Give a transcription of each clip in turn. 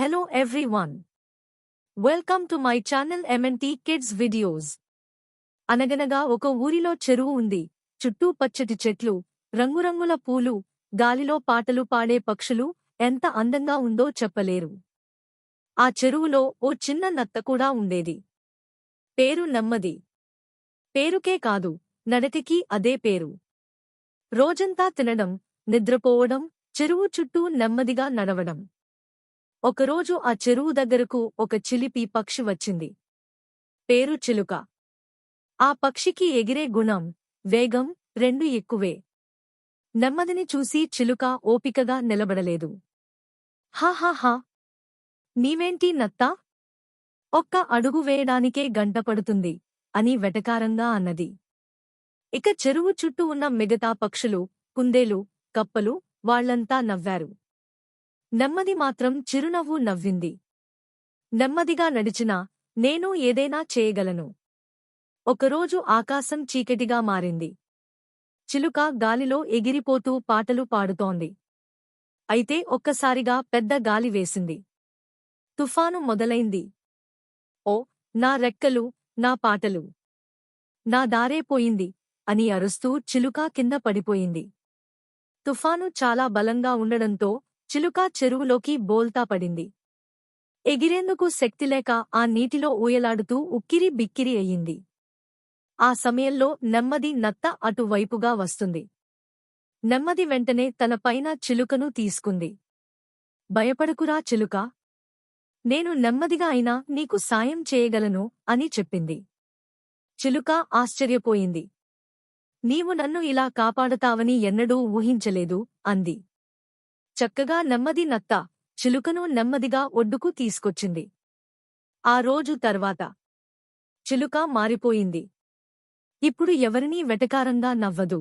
Hello everyone. Welcome to my channel MNT Kids Videos. అనగనగా ఒక ఊరిలో చెరువు ఉంది. చుట్టూ పచ్చటి చెట్లు రంగురంగుల పూలు గాలిలో పాటలు పాడే పక్షులు ఎంత అందంగా ఉందో చెప్పలేరు. ఆ చెరువులో ఓ చిన్న నత్త కూడా ఉండేది. పేరు నెమ్మది. పేరుకే కాదు నడటికి అదే పేరు. రోజంతా తినడం నిద్రపోవడం చెరువు చుట్టూ నెమ్మదిగా నడవడం. ఒకరోజు ఆ చెరువు దగ్గరకు ఒక చిలిపి పక్షి వచ్చింది. పేరు చిలుక. ఆ పక్షికి ఎగిరే గుణం వేగం రెండు ఎక్కువే. నెమ్మదిని చూసి చిలుక ఓపికగా నిలబడలేదు. హాహాహా నీవేంటి నత్తా? ఒక్క అడుగు వేయడానికే గంట పడుతుంది అని వెటకారంగా అన్నది. ఇక చెరువు చుట్టూ ఉన్న మిగతా పక్షులు కుందేలు కప్పలు వాళ్ళంతా నవ్వారు. నెమ్మది మాత్రం చిరునవ్వు నవ్వింది. నెమ్మదిగా నడిచినా నేను ఏదైనా చేయగలను. ఒకరోజు ఆకాశం చీకటిగా మారింది. చిలుక గాలిలో ఎగిరిపోతూ పాటలు పాడుతోంది. అయితే ఒక్కసారిగా పెద్ద గాలి వేసింది. తుఫాను మొదలైంది. ఓ నా రెక్కలు నా పాటలు. నా దారే పోయింది అని అరుస్తూ చిలుక కింద పడిపోయింది. తుఫాను చాలా బలంగా ఉండడంతో చిలుక చెరువులోకి బోల్తా పడింది. ఎగిరేందుకు శక్తిలేక ఆ నీటిలో ఊయలాడుతూ ఉక్కిరి బిక్కిరి అయ్యింది ఆ సమయంలో నెమ్మది నత్త అటువైపుగా వస్తుంది. నెమ్మది వెంటనే తన పైన చిలుకను తీసుకుంది. భయపడకురా చిలుక. నేను నెమ్మదిగా అయినా నీకు సాయం చేయగలను అని చెప్పింది. చిలుక ఆశ్చర్యపోయింది. నీవు నన్ను ఇలా కాపాడతావని ఎన్నడూ ఊహించలేదు అంది. చక్కగా నెమ్మది నత్త చిలుకను నెమ్మదిగా ఒడ్డుకు తీసుకొచ్చింది. ఆ రోజు తర్వాత చిలుక మారిపోయింది. ఇప్పుడు ఎవరినీ వెటకారంగా నవ్వదు.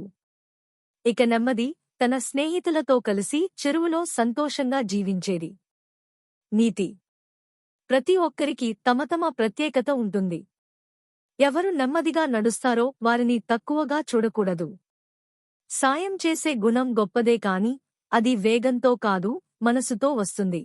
ఇక నెమ్మది తన స్నేహితులతో కలిసి చెరువులో సంతోషంగా జీవించేది. నీతి ప్రతి ఒక్కరికి తమ తమ ప్రత్యేకత ఉంటుంది. ఎవరు నెమ్మదిగా నడుస్తారో వారిని తక్కువగా చూడకూడదు. సాయం చేసే గుణం గొప్పదే కాని అది వేగంతో కాదు మనసుతో వస్తుంది.